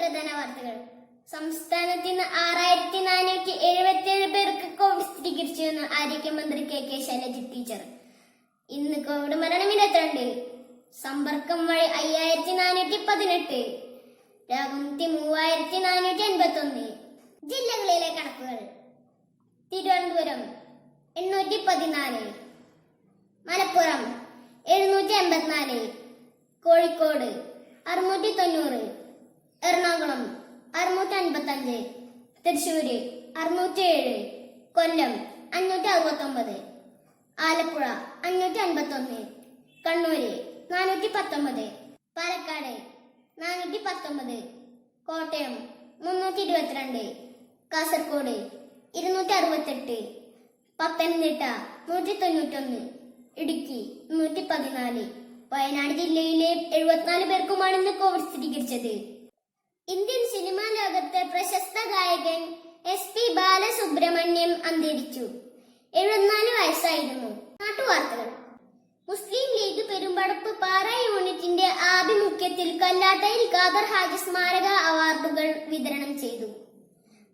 പ്രധാന വാർത്തകൾ സംസ്ഥാനത്ത് ഇന്ന് ആറായിരത്തി നാനൂറ്റി എഴുപത്തി ഏഴ് പേർക്ക് കോവിഡ് സ്ഥിരീകരിച്ചു എന്ന് ആരോഗ്യമന്ത്രി കെ കെ ശൈലജ ടീച്ചർ. ഇന്ന് കോവിഡ് മരണം ഇരുപത്തിരണ്ട് സമ്പർക്കം വഴി അയ്യായിരത്തി നാനൂറ്റി പതിനെട്ട് രോഗമുക്തി മൂവായിരത്തി നാനൂറ്റി എൺപത്തി ഒന്ന് ജില്ലകളിലെ കണക്കുകൾ. തിരുവനന്തപുരം എണ്ണൂറ്റി പതിനാല് മലപ്പുറം എഴുന്നൂറ്റി എൺപത്തിനാല് കോഴിക്കോട് അറുന്നൂറ്റി തൊണ്ണൂറ് എറണാകുളം അറുന്നൂറ്റി അൻപത്തി അഞ്ച് തൃശ്ശൂര് അറുന്നൂറ്റി ഏഴ് കൊല്ലം അഞ്ഞൂറ്റി അറുപത്തി ഒമ്പത് ആലപ്പുഴ അഞ്ഞൂറ്റി അൻപത്തി ഒന്ന് കണ്ണൂര് നാനൂറ്റി പത്തൊമ്പത് പാലക്കാട് നാനൂറ്റി പത്തൊമ്പത് കോട്ടയം മുന്നൂറ്റി ഇരുപത്തിരണ്ട് കാസർഗോഡ് ഇരുന്നൂറ്റി അറുപത്തെട്ട് പത്തനംതിട്ട നൂറ്റി തൊണ്ണൂറ്റൊന്ന് ഇടുക്കി നൂറ്റി പതിനാല് വയനാട് ജില്ലയിലെ എഴുപത്തിനാല് പേർക്കുമാണ് ഇന്ന് കോവിഡ് സ്ഥിരീകരിച്ചത്. ഇന്ത്യൻ സിനിമാ ലോകത്തെ പ്രശസ്ത ഗായകൻ എസ് പി ബാലസുബ്രഹ്മണ്യം അന്തരിച്ചു. എഴുപത്തിനാല് വയസ്സായിരുന്നു. നാട്ടുവാർത്തകൾ. മുസ്ലിം ലീഗ് പെരുമ്പടപ്പ് പാറ യൂണിറ്റിന്റെ ആഭിമുഖ്യത്തിൽ കല്ലാട്ടയിൽ ഖാദർ ഹാജി സ്മാരക അവാർഡുകൾ വിതരണം ചെയ്തു.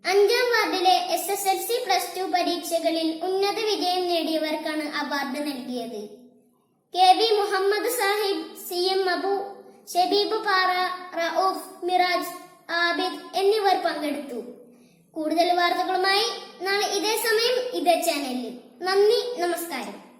അഞ്ചാം വാർഡിലെ S S L C plus two പരീക്ഷകളിൽ ഉന്നത വിജയം നേടിയവർക്കാണ് അവാർഡ് നൽകിയത്. K V Muhammad Sahib C M Abu Shabeeb Para Rauf Miraj Abid എന്നിവർ പങ്കെടുത്തു. കൂടുതൽ വാർത്തകളുമായി നാളെ ഇതേ സമയം ഇതേ ചാനലിൽ നന്ദി നമസ്കാരം.